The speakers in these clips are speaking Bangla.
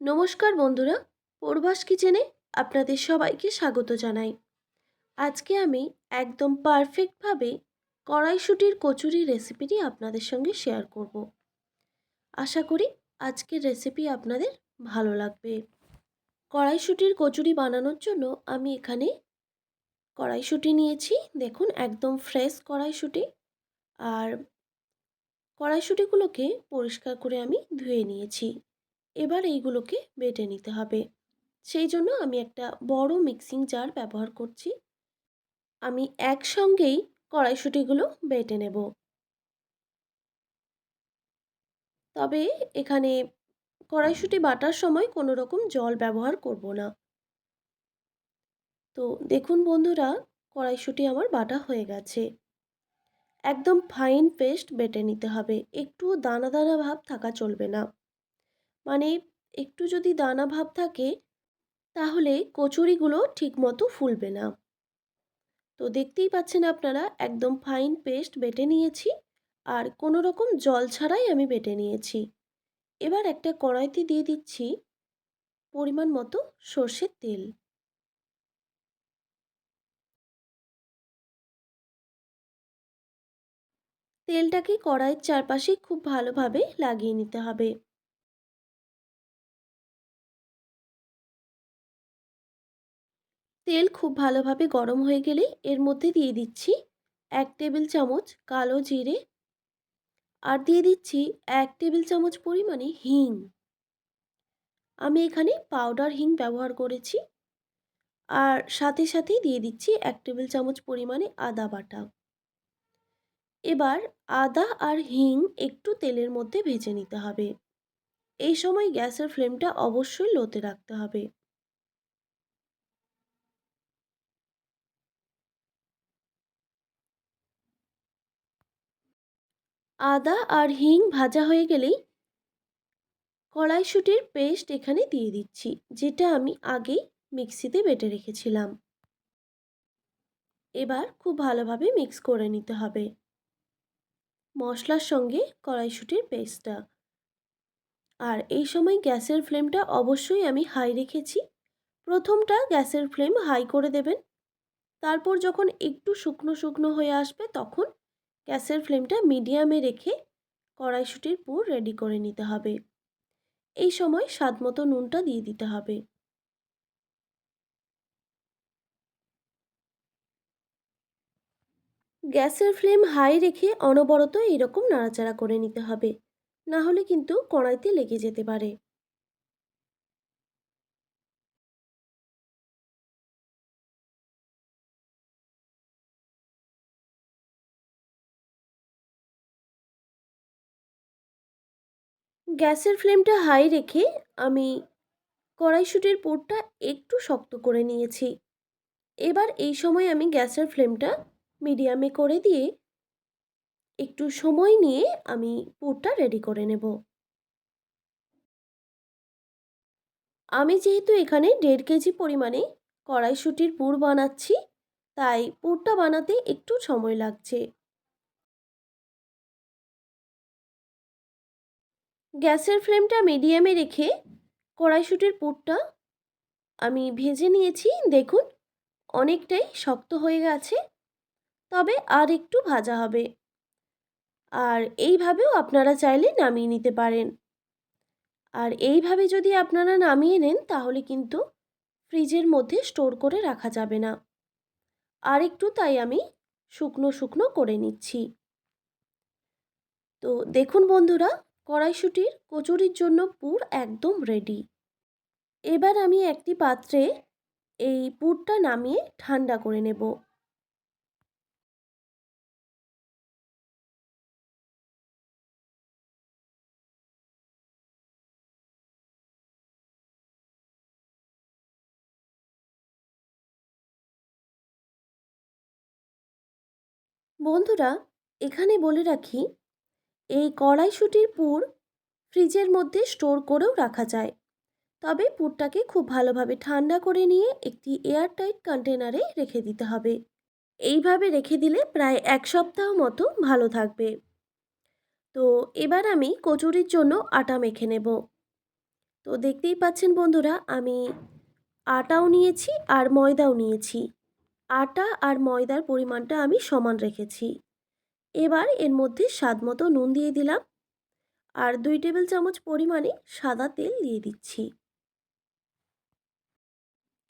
নমস্কার বন্ধুরা পূর্বাস কিচেনে আপনাদের সবাইকে স্বাগত জানাই। আজকে আমি একদম পারফেক্টভাবে কড়াইশুটির কচুরি রেসিপিটি আপনাদের সঙ্গে শেয়ার করব। আশা করি আজকের রেসিপি আপনাদের ভালো লাগবে। কড়াইশুটির কচুরি বানানোর জন্য আমি এখানে কড়াইশুটি নিয়েছি। দেখুন, একদম ফ্রেশ কড়াইশুটি। আর কড়াইশুটিগুলোকে পরিষ্কার করে আমি ধুয়ে নিয়েছি। এবার এইগুলোকে বেটে নিতে হবে। সেই জন্য আমি একটা বড় মিক্সিং জার ব্যবহার করছি। আমি একসঙ্গেই কড়াইশুঁটিগুলো বেটে নেব। তবে এখানে কড়াইশুঁটি বাটার সময় কোনো রকম জল ব্যবহার করব না। তো দেখুন বন্ধুরা, কড়াইশুঁটি আমার বাটা হয়ে গেছে। একদম ফাইন পেস্ট বেটে নিতে হবে। একটু দানা দানা ভাব থাকা চলবে না। মানে একটু যদি দানা ভাব থাকে, তাহলে কচুরিগুলো ঠিকমতো ফুলবে না। তো দেখতেই পাচ্ছেন আপনারা, একদম ফাইন পেস্ট বেটে নিয়েছি আর কোনো রকম জল ছাড়াই আমি বেটে নিয়েছি। এবার একটা কড়াইতে দিয়ে দিচ্ছি পরিমাণ মতো সর্ষের তেল। তেলটাকে কড়াইয়ের চারপাশে খুব ভালোভাবে লাগিয়ে নিতে হবে। তেল খুব ভালোভাবে গরম হয়ে গেলে এর মধ্যে দিয়ে দিচ্ছি এক টেবিল চামচ কালো জিরে আর দিয়ে দিচ্ছি এক টেবিল চামচ পরিমাণে হিং। আমি এখানে পাউডার হিং ব্যবহার করেছি আর সাথে সাথেই দিয়ে দিচ্ছি এক টেবিল চামচ পরিমাণে আদা বাটা। এবার আদা আর হিং একটু তেলের মধ্যে ভেজে নিতে হবে। এই সময় গ্যাসের ফ্লেমটা অবশ্যই লোতে রাখতে হবে। আদা আর হিং ভাজা হয়ে গেলেই কড়াইশুটির পেস্ট এখানে দিয়ে দিচ্ছি, যেটা আমি আগেই মিক্সিতে বেটে রেখেছিলাম। এবার খুব ভালোভাবে মিক্স করে নিতে হবে। মশলার সঙ্গে কড়াইশুটির পেস্টটা। আর এই সময় গ্যাসের ফ্লেমটা অবশ্যই আমি হাই রেখেছি। প্রথমটা গ্যাসের ফ্লেম হাই করে দেবেন। তারপর যখন একটু শুকনো শুকনো হয়ে আসবে, তখন গ্যাসের ফ্লেমটা মিডিয়ামে রেখে কড়াইশুটির পুর রেডি করে নিতে হবে। এই সময় স্বাদ মতো নুনটা দিয়ে দিতে হবে। গ্যাসের ফ্লেম হাই রেখে অনবরত এরকম নাড়াচাড়া করে নিতে হবে। না হলে কিন্তু কড়াইতে লেগে যেতে পারে। গ্যাসের ফ্লেমটা হাই রেখে আমি কড়াইশুটির পুরটা একটু শক্ত করে নিয়েছি। এবার এই সময় আমি গ্যাসের ফ্লেমটা মিডিয়ামে করে দিয়ে একটু সময় নিয়ে আমি পুরটা রেডি করে নেব। আমি যেহেতু এখানে দেড় কেজি পরিমাণে কড়াইশুটির পুর বানাচ্ছি, তাই পুরটা বানাতে একটু সময় লাগছে। গ্যাসের ফ্লেমটা মিডিয়ামে রেখে কড়াইশুটির পুরটা আমি ভেজে নিয়েছি। দেখুন, অনেকটাই শক্ত হয়ে গেছে, তবে আর একটু ভাজা হবে। আর এইভাবেও আপনারা চাইলে নামিয়ে নিতে পারেন। আর এইভাবে যদি আপনারা নামিয়ে নেন, তাহলে কিন্তু ফ্রিজের মধ্যে স্টোর করে রাখা যাবে না। আর একটু তাই আমি শুকনো শুকনো করে নিচ্ছি। তো দেখুন বন্ধুরা কড়াইশুটির কচুরির জন্য পুর একদম রেডি এবার আমি একটি পাত্রে এই পুরটা নামিয়ে ঠান্ডা করে নেব। বন্ধুরা, এখানে বলে রাখি এই কড়াইশুটির পুর ফ্রিজের মধ্যে স্টোর করেও রাখা যায়। তবে পুরটাকে খুব ভালোভাবে ঠান্ডা করে নিয়ে একটি এয়ারটাইট কন্টেনারে রেখে দিতে হবে। এইভাবে রেখে দিলে প্রায় এক সপ্তাহ মতো ভালো থাকবে। তো এবার আমি কচুরির জন্য আটা মেখে নেব। তো দেখতেই পাচ্ছেন বন্ধুরা, আমি আটাও নিয়েছি আর ময়দাও নিয়েছি। আটা আর ময়দার পরিমাণটা আমি সমান রেখেছি। এবার এর মধ্যে স্বাদ মতো নুন দিয়ে দিলাম। আর দুই টেবিল চামচ পরিমাণে সাদা তেল দিয়ে দিচ্ছি।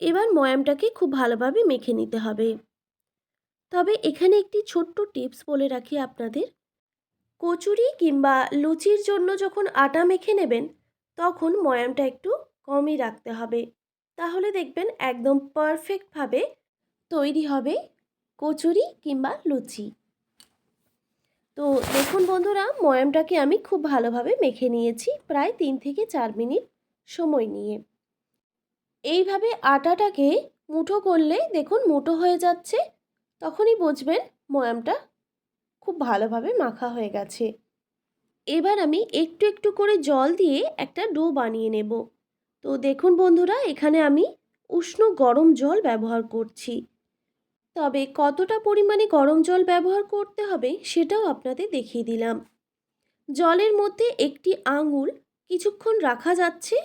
এবার ময়ামটাকে খুব ভালোভাবে মেখে নিতে হবে। তবে এখানে একটি ছোট্ট টিপস বলে রাখি আপনাদের। কচুরি কিংবা লুচির জন্য যখন আটা মেখে নেবেন, তখন ময়ামটা একটু কমই রাখতে হবে। তাহলে দেখবেন একদম পারফেক্টভাবে তৈরি হবে কচুরি কিংবা লুচি। তো দেখুন বন্ধুরা, ময়ামটাকে আমি খুব ভালোভাবে মেখে নিয়েছি প্রায় তিন থেকে চার মিনিট সময় নিয়ে। এইভাবে আটাটাকে মুঠো করলে দেখুন মুঠো হয়ে যাচ্ছে, তখনই বুঝবেন ময়ামটা খুব ভালোভাবে মাখা হয়ে গেছে। এবার আমি একটু একটু করে জল দিয়ে একটা ডো বানিয়ে নেব। তো দেখুন বন্ধুরা, এখানে আমি উষ্ণ গরম জল ব্যবহার করছি। তবে কতটা পরিমাণে গরম জল ব্যবহার করতে হবে সেটাও আপনাদের দেখিয়ে দিলাম। জলের মধ্যে একটি আঙুল কিছুক্ষণ রাখা যাচ্ছে।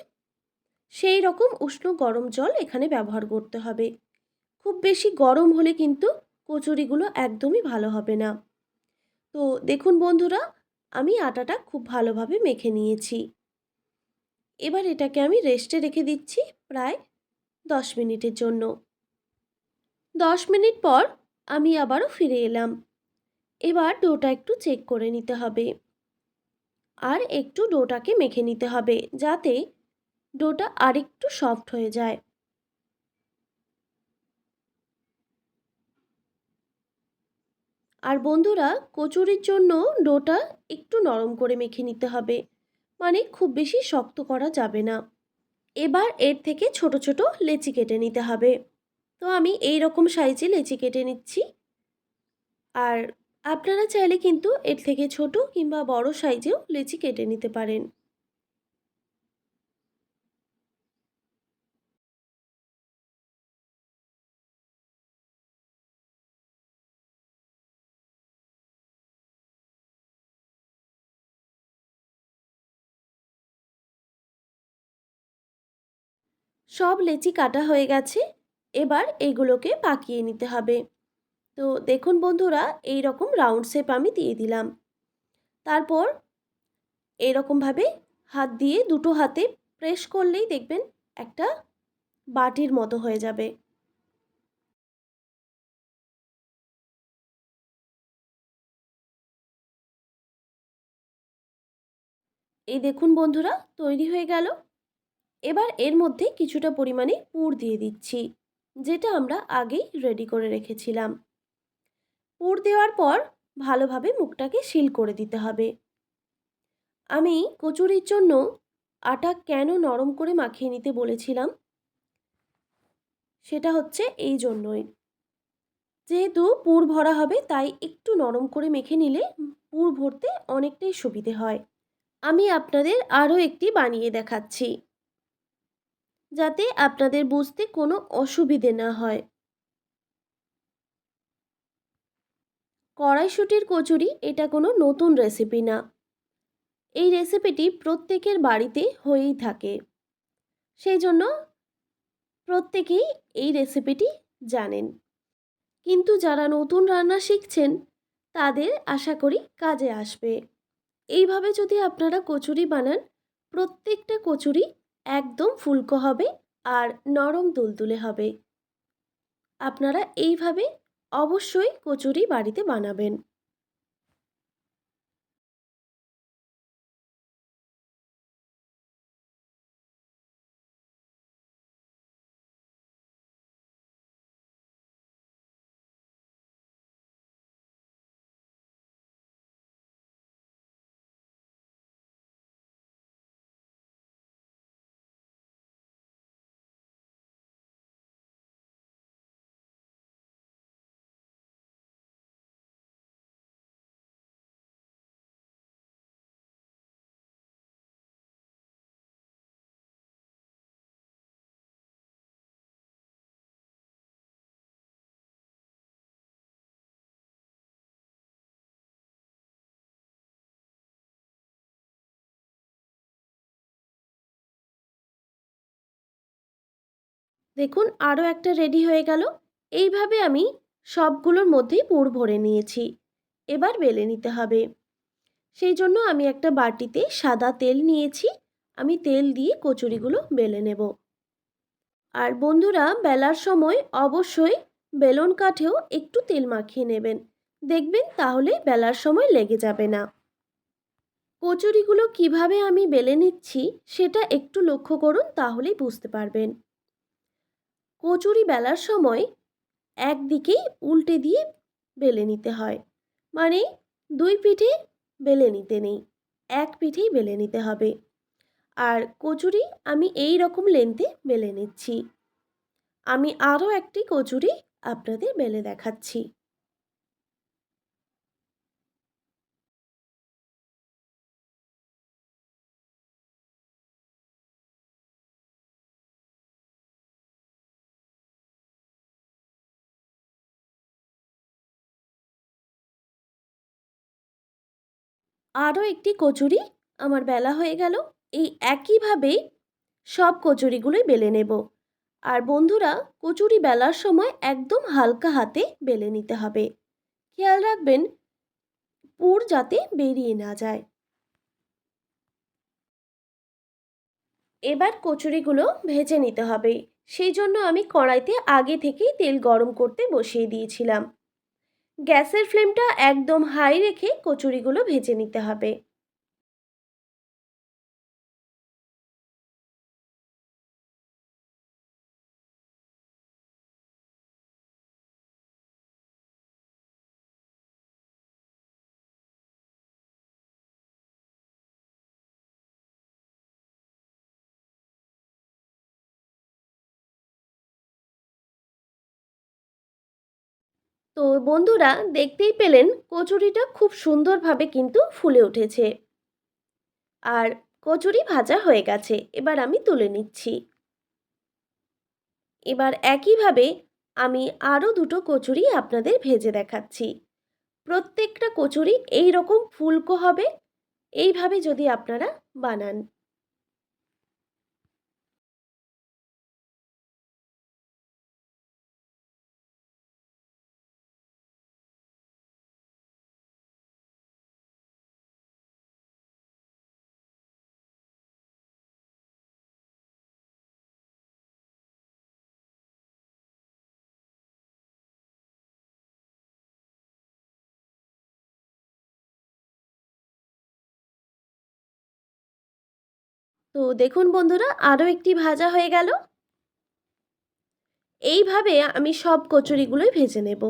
সেই রকম উষ্ণ গরম জল এখানে ব্যবহার করতে হবে। খুব বেশি গরম হলে কিন্তু কচুরিগুলো একদমই ভালো হবে না। তো দেখুন বন্ধুরা, আমি আটাটা খুব ভালোভাবে মেখে নিয়েছি। এবার এটাকে আমি রেস্টে রেখে দিচ্ছি প্রায় দশ মিনিটের জন্য। দশ মিনিট পর আমি আবারও ফিরে এলাম। এবার ডোটা একটু চেক করে নিতে হবে। আর একটু ডোটাকে মেখে নিতে হবে, যাতে ডোটা আরেকটু সফট হয়ে যায়। আর বন্ধুরা, কচুরির জন্য ডোটা একটু নরম করে মেখে নিতে হবে মানে খুব বেশি শক্ত করা যাবে না। এবার এর থেকে ছোট ছোট লেচি কেটে নিতে হবে। তো আমি এই রকম সাইজে লেচি কেটে নিচ্ছি। আর আপনারা চাইলে কিন্তু এর থেকে ছোট কিংবা বড় সাইজেও লেচি কেটে নিতে পারেন। সব লেচি কাটা হয়ে গেছে। এবার এগুলোকে পাকিয়ে নিতে হবে। তো দেখুন বন্ধুরা এই রকম রাউন্ড শেপ আমি দিয়ে দিলাম। তারপর এরকমভাবে হাত দিয়ে দুটো হাতে প্রেস করলেই দেখবেন একটা বাটির মতো হয়ে যাবে। এই দেখুন বন্ধুরা, তৈরি হয়ে গেল। এবার এর মধ্যে কিছুটা পরিমাণে পুর দিয়ে দিচ্ছি। যেটা আমরা আগেই রেডি করে রেখেছিলাম। পুর দেওয়ার পর ভালোভাবে মুখটাকে শিল করে দিতে হবে। আমি কচুরির জন্য আটা কেন নরম করে মাখিয়ে নিতে বলেছিলাম? সেটা হচ্ছে এই জন্যই। যেহেতু পুর ভরা হবে, তাই একটু নরম করে মেখে নিলে পুর ভরতে অনেকটাই সুবিধে হয়। আমি আপনাদের আরও একটি বানিয়ে দেখাচ্ছি। যাতে আপনাদের বুঝতে কোনো অসুবিধে না হয়। কড়াইশুটির কচুরি, এটা কোনো নতুন রেসিপি না। এই রেসিপিটি প্রত্যেকের বাড়িতে হয়েই থাকে। সেই জন্য প্রত্যেকেই এই রেসিপিটি জানেন। কিন্তু যারা নতুন রান্না শিখছেন, তাদের আশা করি কাজে আসবে। এইভাবে যদি আপনারা কচুরি বানান, প্রত্যেকটা কচুরি একদম ফুলকো হবে আর নরম দুলদুলে হবে। আপনারা এইভাবে অবশ্যই কচুরি বাড়িতে বানাবেন। দেখুন, আরও একটা রেডি হয়ে গেল। এইভাবে আমি সবগুলোর মধ্যেই পুর ভরে নিয়েছি। এবার বেলে নিতে হবে। সেই জন্য আমি একটা বাটিতে সাদা তেল নিয়েছি। আমি তেল দিয়ে কচুরিগুলো বেলে নেব। আর বন্ধুরা, বেলার সময় অবশ্যই বেলন কাঠেও একটু তেল মাখিয়ে নেবেন। দেখবেন তাহলে বেলার সময় লেগে যাবে না। কচুরিগুলো কীভাবে আমি বেলে নিচ্ছি, সেটা একটু লক্ষ্য করুন, তাহলেই বুঝতে পারবেন। কচুরি বেলার সময় একদিকেই উল্টে দিয়ে বেলে নিতে হয়। মানে দুই পিঠে বেলে নিতে নেই, এক পিঠেই বেলে নিতে হবে। আর কচুরি আমি এই রকম লেন্থে বেলে নিচ্ছি। আমি আরও একটি কচুরি আপনাদের বেলে দেখাচ্ছি। আরও একটি কচুরি আমার বেলা হয়ে গেল। এই একইভাবেই সব কচুরিগুলোই বেলে নেব। আর বন্ধুরা, কচুরি বেলার সময় একদম হালকা হাতে বেলে নিতে হবে। খেয়াল রাখবেন, পুর যাতে বেরিয়ে না যায়। এবার কচুরিগুলো ভেজে নিতে হবে। সেই জন্য আমি কড়াইতে আগে থেকেই তেল গরম করতে বসিয়ে দিয়েছিলাম। গ্যাসের ফ্লেমটা একদম হাই রেখে কচুরিগুলো ভেজে নিতে হবে। তো বন্ধুরা দেখতেই পেলেন কচুরিটা খুব সুন্দরভাবে কিন্তু ফুলে উঠেছে। আর কচুরি ভাজা হয়ে গেছে, এবার আমি তুলে নিচ্ছি। এবার একইভাবে আমি আরও দুটো কচুরি আপনাদের ভেজে দেখাচ্ছি। প্রত্যেকটা কচুরি এই রকম ফুলকো হবে, এইভাবে যদি আপনারা বানান। তো দেখুন বন্ধুরা আরও একটি ভাজা হয়ে গেল। এইভাবে আমি সব কচুরিগুলোই ভেজে নেব।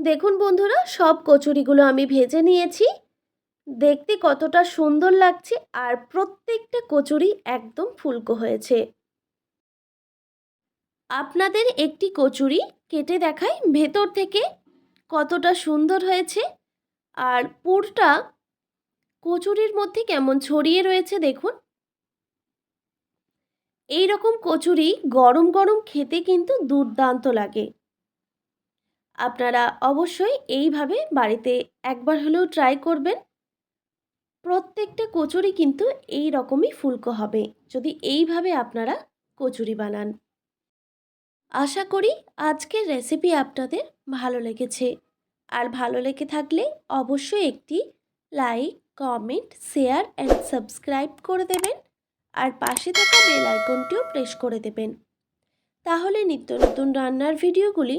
দেখুন বন্ধুরা, সব কচুরিগুলো আমি ভেজে নিয়েছি। দেখতে কতটা সুন্দর লাগছে আর প্রত্যেকটা কচুরি একদম ফুলকো হয়েছে। আপনাদের একটি কচুরি কেটে দেখাই ভেতর থেকে কতটা সুন্দর হয়েছে আর পুরটা কচুরির মধ্যে কেমন ছড়িয়ে রয়েছে দেখুন। এই রকম কচুরি গরম গরম খেতে কিন্তু দুর্দান্ত লাগে। আপনারা অবশ্যই এইভাবে বাড়িতে একবার হলেও ট্রাই করবেন। প্রত্যেকটা কচুরি কিন্তু এই রকমই ফুলকো হবে, যদি এইভাবে আপনারা কচুরি বানান। আশা করি আজকের রেসিপি আপনাদের ভালো লেগেছে। আর ভালো লেগে থাকলে অবশ্যই একটি like comment share and subscribe করে দেবেন। আর পাশে থাকা বেল আইকনটিও প্রেস করে দেবেন। তাহলে নিত্য নতুন রান্নার ভিডিওগুলি